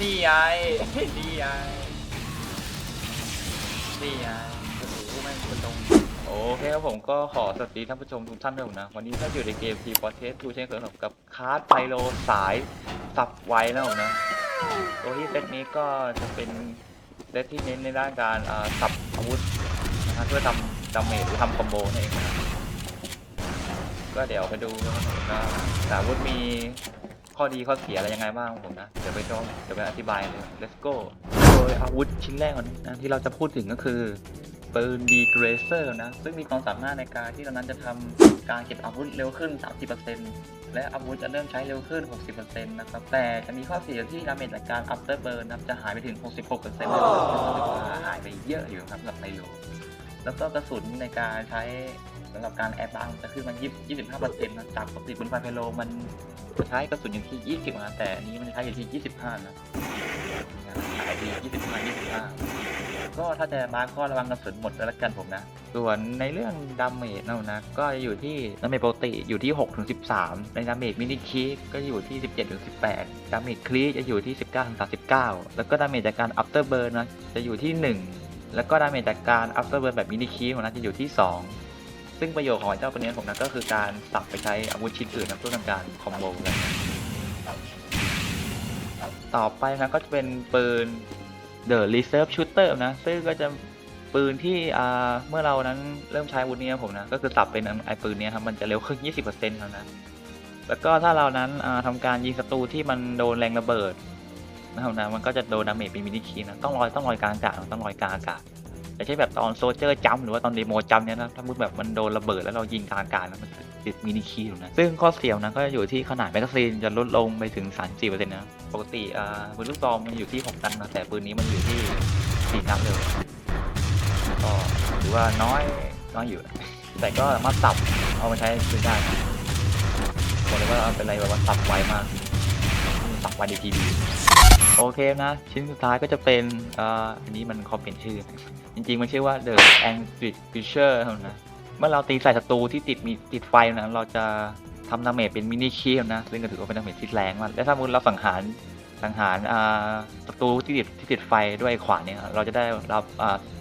นี่ไงนี่ไงนี่ไงโอ้โหแม่งกระตรงโอเคครับผมก็ขอสวัสดีท่านผู้ชมทุกท่านด้วยนะ วันนี้ถ้าอยู่ในเกมทีปอเทสดูเช่นเคยครับกับคาร์ดไพโลสายสับไว้แล้วผมนะ ตัวที่เซตนี้ก็จะเป็นเซตที่เน้นในด้านการอ่าสับอาวุธนะฮะเพื่อทำดาเมจหรือทำคอมโบนั่นเองนะก็เดี๋ยวไปดูนะครับอาวุธมี ข้อดีข้อเสียอะไรยังไงบ้างผมนะ เดี๋ยวไปดูเดี๋ยวไปอธิบายเลย let's go โดยอาวุธชิ้นแรกก่อนนะที่เราจะพูดถึงก็คือปืนดีเกรเซอร์นะ ซึ่งมีความสามารถในการที่เรานั้นจะทำการเก็บอาวุธเร็วขึ้น 30%และอาวุธจะเริ่มใช้เร็วขึ้น 60%นะครับ แต่จะมีข้อเสียที่ดาเมจจากการ after burn นะครับจะหายไปถึง 66%เลยนะครับซึ่งถือว่าหายไปเยอะอยู่ครับสำหรับไพโลแล้วก็กระสุนในการใช้ สำหรับการแอร์บังจะขึ้นมา20 25%นะจากปกติบนไฟไพโลมันจะใช้กระสุนอยู่ที่ 20นะแต่อันนี้มันใช้อยู่ที่ 25 นะหายดี25 25 ก็ถ้าจะมาก็ระวังกระสุนหมดแล้วกันผมนะ ส่วนในเรื่องดาเมจนะนะ ก็จะอยู่ที่ดาเมจปกติอยู่ที่ 6 ถึง 13 ในดาเมจมินิคีก็อยู่ที่ 17 ถึง 18 ดาเมจคลีจะอยู่ที่ 19 ถึง 39 แล้วก็ดาเมจจากการ after burn นนะจะอยู่ที่ 1 แล้วก็ดาเมจจากการ after burn แบบมินิคีของนั้นจะอยู่ที่ 2 ซึ่งประโยชน์ของเจ้าตัวนี้ผมนะก็คือการสับไปใช้อาวุธชิ้นอื่นนะเพื่อทำการคอมโบกันต่อไปนะก็จะเป็นปืน The Reserve Shooter นะ ซึ่งก็จะปืนที่เมื่อเรานั้นเริ่มใช้อาวุธนี้ผมนะ ก็คือสับเป็นไอปืนนี้ครับ มันจะเร็วขึ้น 20%แล้วนะแล้วก็ถ้าเรานั้นอ่าทำการยิงศัตรูที่มันโดนแรงระเบิดนะครับนะ มันก็จะโดนดาเมจเป็นมินิคีนะ ต้องลอยต้องลอยกลางอากาศต้องลอยกลางอากาศ แต่ใช่แบบตอนโซเจอร์จัมหรือว่าตอนเดโมจัมเนี้ยนะถ้ามุดแบบมันโดนระเบิดแล้วเรายิงกลางอากาศแล้วมันติดมินิคีอยู่นะ ซึ่งข้อเสียนะก็อยู่ที่ขนาดแมกกาซีนจะลดลงไปถึง 34%นะ ปกติอ่าปืนลูกซองมันอยู่ที่ 6 นัดนะแต่ปืนนี้มันอยู่ที่ 4 นัดเลยก็ถือว่าน้อยน้อยอยู่ แต่ก็สามารถสับเอามาใช้คืนได้นะบอกเลยว่าเป็นอะไรแบบว่าสับไวมากสับไวดีทีดีโอเคนะ ชิ้นสุดท้ายก็จะเป็นอ่าอันนี้มันขอเปลี่ยนชื่อ จริงๆ มันชื่อว่า The Angry Fisher นะ เมื่อเราตีใส่ศัตรูที่ติดมีติดไฟนะ เราจะทำดาเมจเป็นมินิคีมนะ ซึ่งก็ถือว่าเป็นดาเมจที่แรงมาก และถ้ามุนเราสังหารสังหารศัตรูที่ติดที่ติดไฟด้วยขวานเนี่ยเราจะได้รับ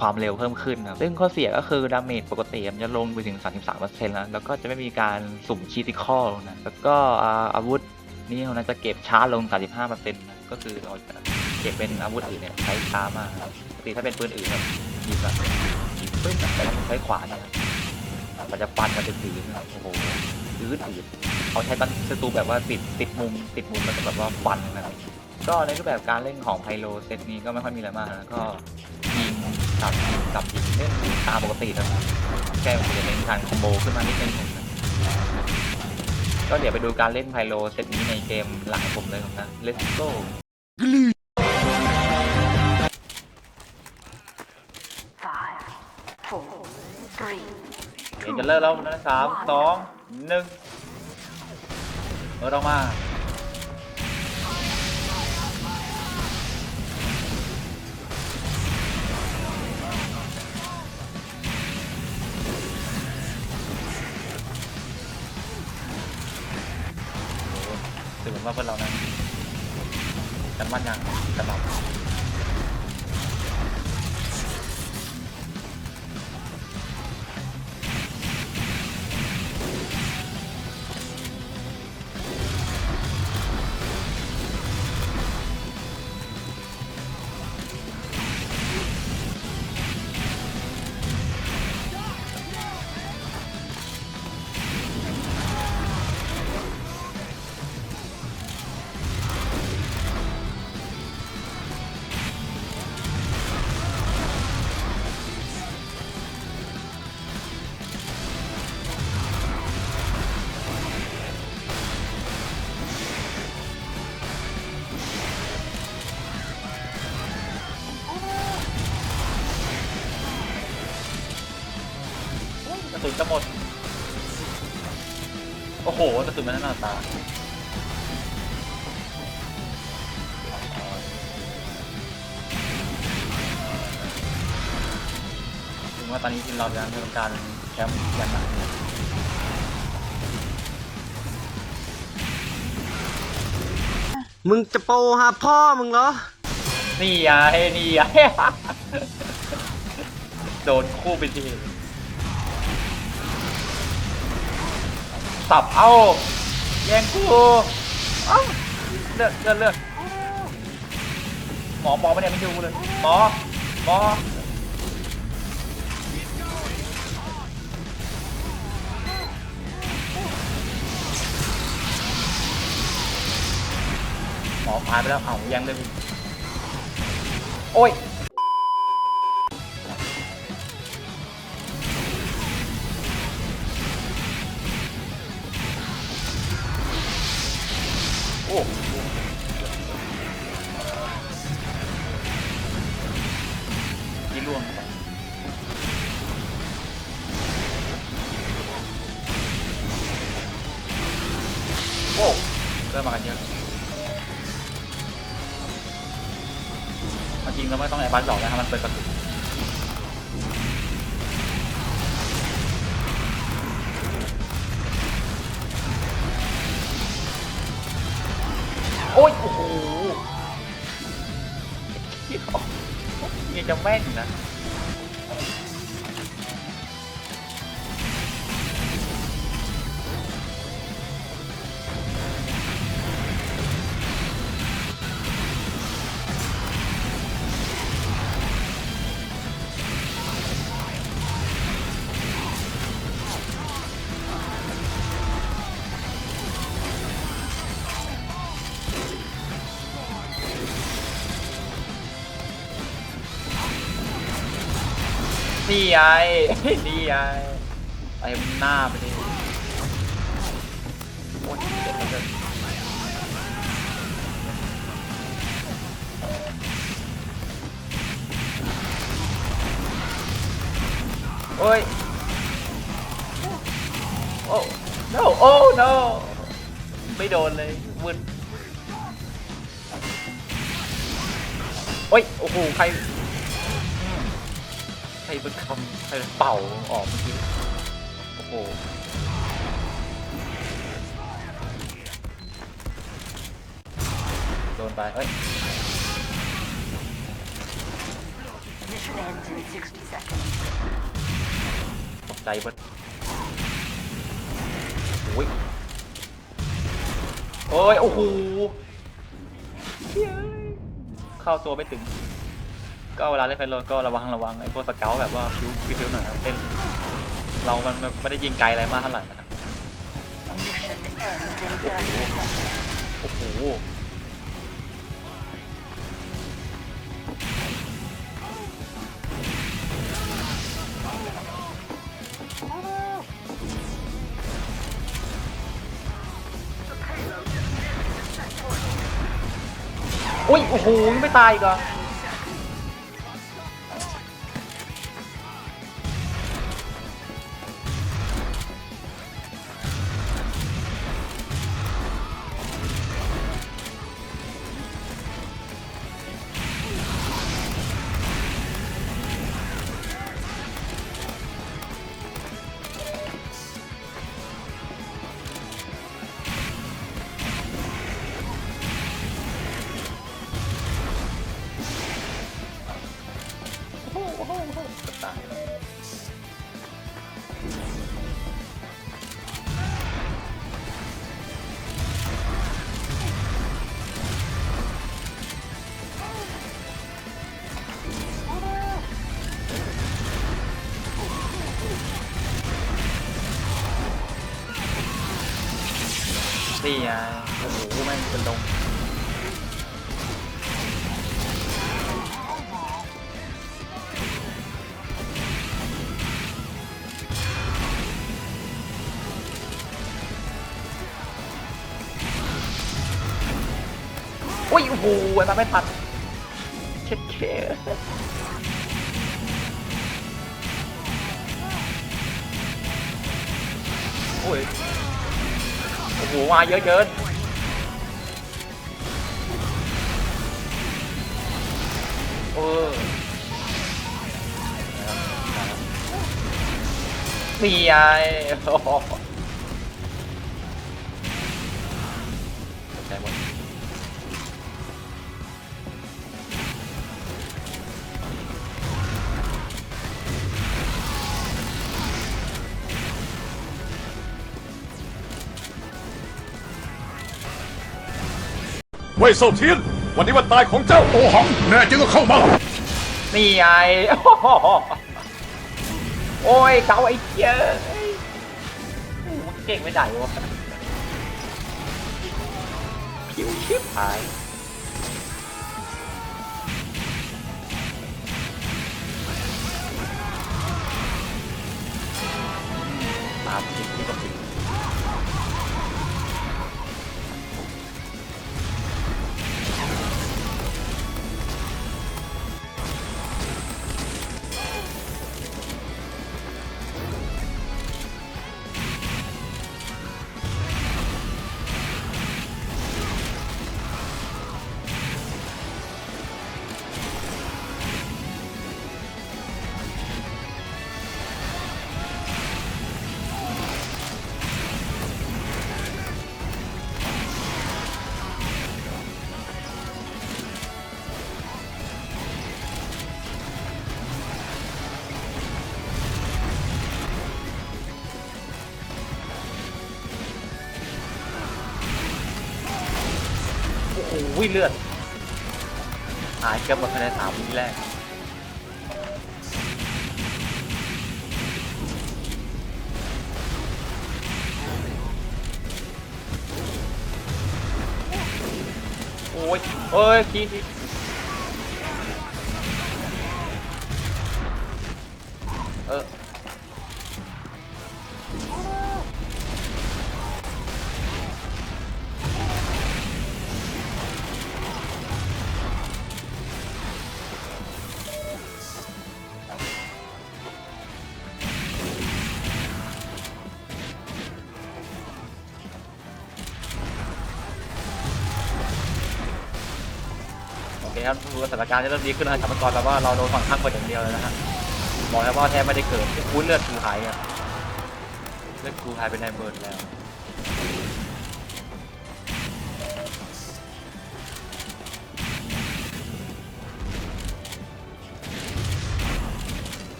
ความเร็วเพิ่มขึ้นนะซึ่งข้อเสียก็คือดาเมจปกติมันจะลงไปถึง 33%แล้วแล้วก็จะไม่มีการสุ่มคีติคอลนะแล้วก็อาวุธนี่เราจะเก็บช้าลง 35%นะก็คือเราจะเก็บเป็นอาวุธอื่นเนี่ยใช้ช้ามากปกติถ้าเป็นปืนอื่นแบบห ยิบแบบหยิบปึ๊บนะแต่ถ้าใช้ขวานเนยมันจะฟันมันจะถือนะโอ้โหถือถือเขาใช้ตันศัตรูแบบว่าติดติดมุม ติดมุมแล้วก็แบบว่าฟันนะครับก็ในรูปแบบการเล่นของไพโลเซตนี้ก็ไม่ค่อยมีอะไรมากนะก็ยิงสับยิงสับยิงเล่นตามปกตินะครับแค่ผมจะเน้นการคอมโบขึ้นมานิดนึงนะก็เดี๋ยวไปดูการเล่นไพโลเซตนี้ในเกมหลังผมเลยนะ let's go เดี๋ยวจะเลิกแล้วนะสามสองหนึ่งเออต้องมาถือเหมือนว่าเพื่อนเรานั้นกันมั่นยังกันหลับ สุนจะหมด โอ้โหกระสุนมันหน้าตาถึงว่าตอนนี้ทีมเราจะทำการแชมป์อย่างหนักเลยมึงจะโปรหาพ่อมึงเหรอ นี่ไงนี่ไงโดนคู่ไปที สับ เอ้า แย่งคู่เอ้าเลือดเลือดเลือดหมอหมอไม่เนี่ยไม่ดูเลย หมอ หมอ หมอพายไปแล้ว เอ้าย่งเลยโอ้ย เริ่มมากันเยอะจริงเราไม่ต้องแอบบัสหรอกนะครับมันเปิดประตูโอ้ยโอ้โหเหี้ยยังจะแม่นนะ นี่ไง นี่ไงเต็มหน้าไปดิโอ้ยเจ็บเลือเกินโอ้ย โอ้ no โอ้ no ไม่โดนเลยมึนโอ้ย โอ้โห ใคร รเป็นคำใครเป่าออกเมื่อกี้โอ้โหโดนไปเอ้ย Mission ends in 60 seconds. ตกใจเบิดโอ้ยโอ้ย โอ้โหเฮ้ยเข้าตัวไม่ถึง ก็เวลาเล่นไฟโลนก็ระวังระวังไอ้พวกสเกลแบบว่าพิวพิวหน่อยครับเล่นเรามันไม่ได้ยิงไกลอะไรมากเท่าไหร่นะครับโอ้โหอุ้ยโอ้โหยังไม่ตายอีกเหรอ อุ้ยโอ้โหไอ้มาไม่ทันเช็ดเคโอ้ยโอ้โหมาเยอะเกินเออนี่ไงโอ้โหตกใจหมด ว่ยเซาเทียน วันนี้วันตายของเจ้าโอหัง แน่จริงก็เข้ามา นี่ไงโอ้ยเกาไอ้เหี้ยโอ้โหเก่งไม่ได้วะผิวชิบหายตามผิดที่ก็ผิด อ้ยเลือดหายเกือบหมดภายในสามวิแรกโอ้ยเอ้ยคีคี โอเครับดูสถานการณ์จะเริ่มดีขึ้นแล้วครับกรแต่ว่าเราโดนฝั่งข้างไปอย่างเดียวเลยนะฮะบอกแล้วว่าแทบไม่ได้เกิดคูเลือดคือหายอะเลือดคูหายไปในเบิร์ดแล้ว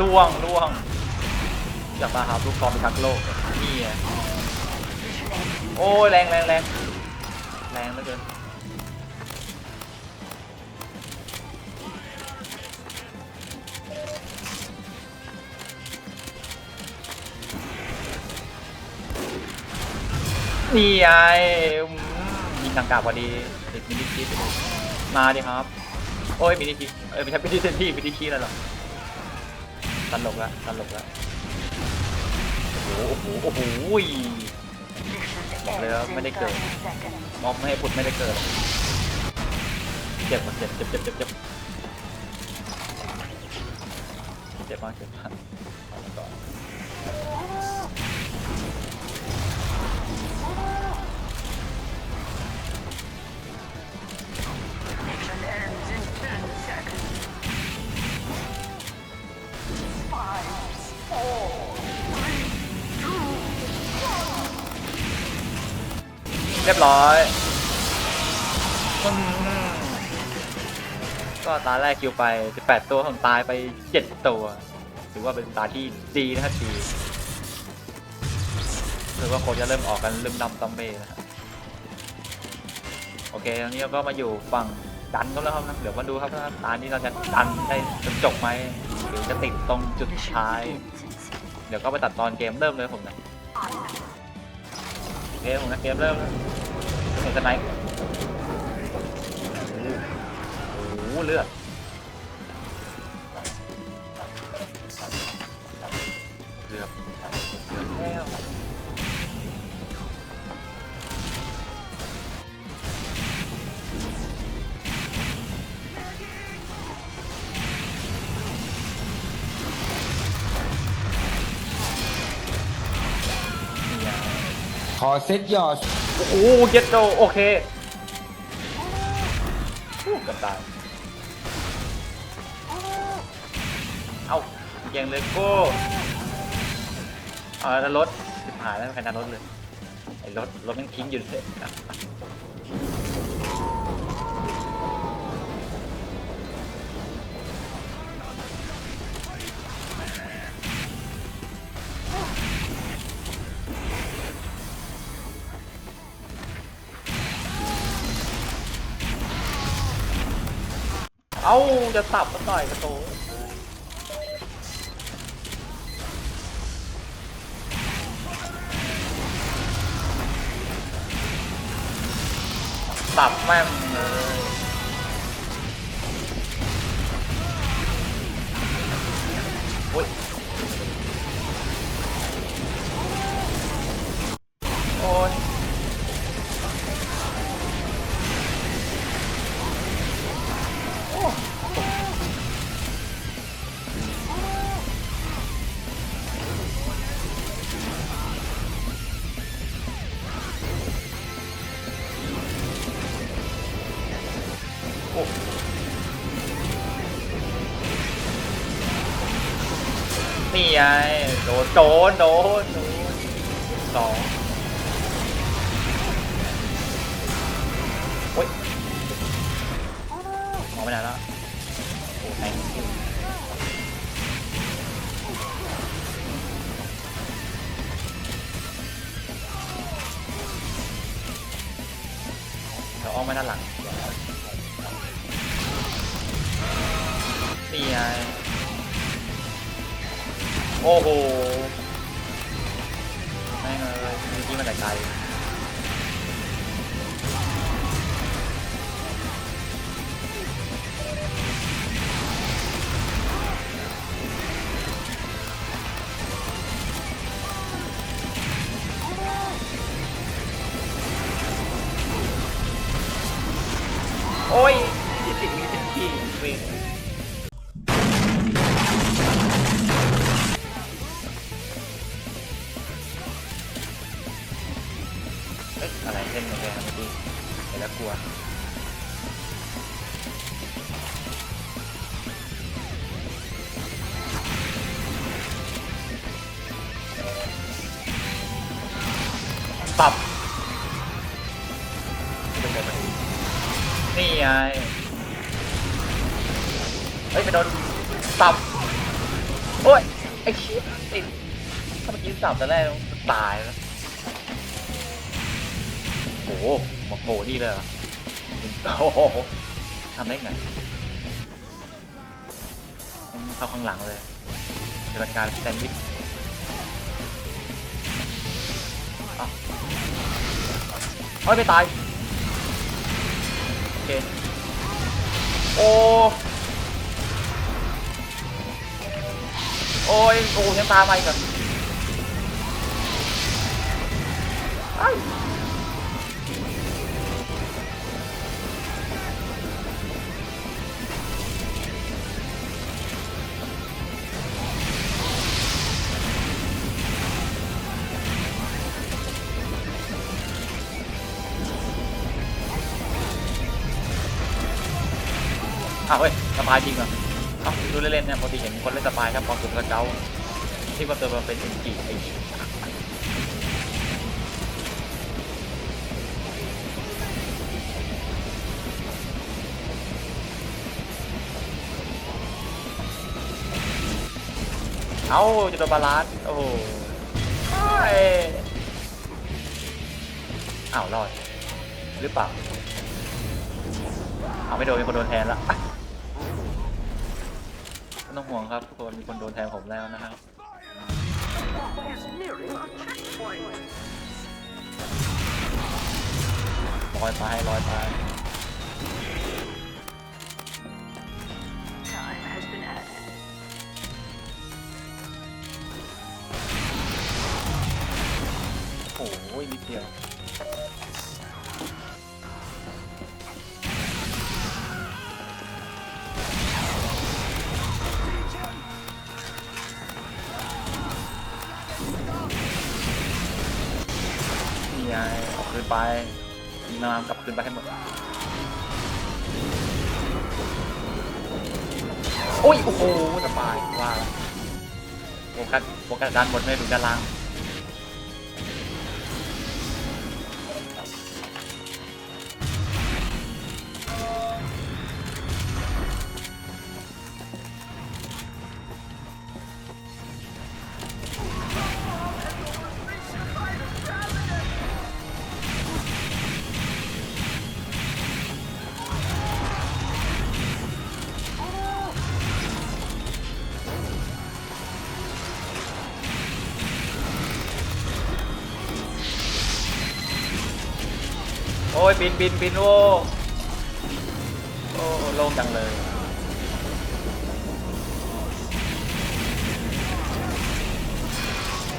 ล่วงล่วงอย่ามาหาลูกฟอร์มไปทักโลกนี่ไง โอ้ยแรงแรงแรงแรงเหลือเกินนี่ไอมยิงทางกาบพอดีเด็กมินิชีสมาดิครับ โอ้ยมินิชีสเอ้ไม่ใช่มินิเซนที่มินิชีสแล้วหรอตลกละตลกละโอ้โหโอ้โห บอกเลยว่าไม่ได้เกิด30 seconds. มอบไม่ให้พุดไม่ได้เกิดเจ็บมาเจ็บเจ็บเจ็บเจ็บเจ็บเจ็บมากเจ็บมากก่อน เรียบร้อยก็ตาแรกคิวไป 18 ตัวผมตายไป 7 ตัว ถือว่าเป็นตาที่ดีนะครับดีถือว่าโคจะเริ่มออกกันเริ่มนำซัมเบ้นะครับโอเคตอนนี้เราก็มาอยู่ฝั่งดันก็แล้วครับนะเดี๋ยวมาดูครับว่าตานี้เราจะดันได้จนจบไหมหรือจะติดตรงจุดท้าย เดี๋ยวก็ไปตัดตอนเกมเริ่มเลยผมนะ เกมนะเกมเริ่มเห็นสไนป์โอ้โหเลือด ขอเซ็ตยอดโอ้โหเจ็ดโตโอเคกับตาย เอายังเลยโก้เออแล้วรถหายแล้วใครนันรถเลย ไอ้รถรถมันทิ้งอยู่เลย เอ้าจะสับก็ต่อยกระโตสับแม่ง นี่ไงโดนโดนโดนโดนสอง โอ้โหแม่งเลยเมื่อกี้มาแต่ไกล วกลัวปรับเป็นไงมันนี่ไงเฮ้ยไปโดนสับโอ้ยไอ้ชี้ยติดถ้าเมื่อกี้สับแต่แรกมันตายแล้วโอ้โหหมกโหนี่เลยเหรอ โอ้โหทำได้ไงเข้าข้างหลังเลยเกิดการแซนด์วิชอ้าวเฮ้ยไม่ตาย โอเค โอ้ โอ้ยโอ้ยังตามมาอีกเอ้าวเฮ้ยสปายจริงเหรอเอ้าดูเล่นๆเนี่ยปกติเห็นคนเล่นสปายครับพอสุดกระเจ้าที่ว่าเติมมาเป็นเอ็นจีไอ้เอ้าจะโดนบาลานซ์โอ้โหอ้ยอ้าวรอดหรือเปล่าเอาไม่โดนมีคนโดนแทนละ ไม่ต้องห่วงครับทุกคนมีคนโดนแทนผมแล้วนะครับลอยไปลอยไปโอ้โหนิดเดียว อ้ย โอ้โหสบายว่าละโฟกัสโฟกัสด้านบนไม่ดูด้านล่าง ยบินบินบินโอ้โอ้โล่งจังเลย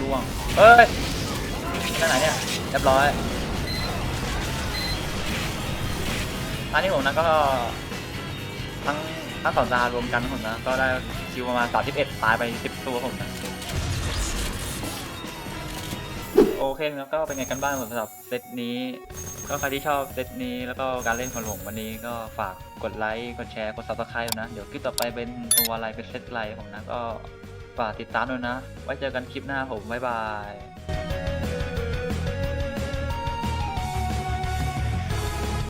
ล่วงเอ้ยนั่ไหนเนี่ยเรียบร้อยอันนี้ผมนะก็ทั้งทั้งสองตารวมกันผมนะ ก็ได้คิวประมาณ31ตายไป10ตัวผมนะ โอเคแล้วก็เป็นไงกันบ้างสำหรับเซตนี้ ก็ใครที่ชอบเซตนี้แล้วก็การเล่นของหลงวันนี้ก็ฝากกดไลค์กดแชร์กดซับสไครต์นะ เดี๋ยวคลิปต่อไปเป็นตัวอะไรเป็นเซตอะไรผมนะก็ฝากติดตามด้วยนะ ไว้เจอกันคลิปหน้าผมบ๊ายบาย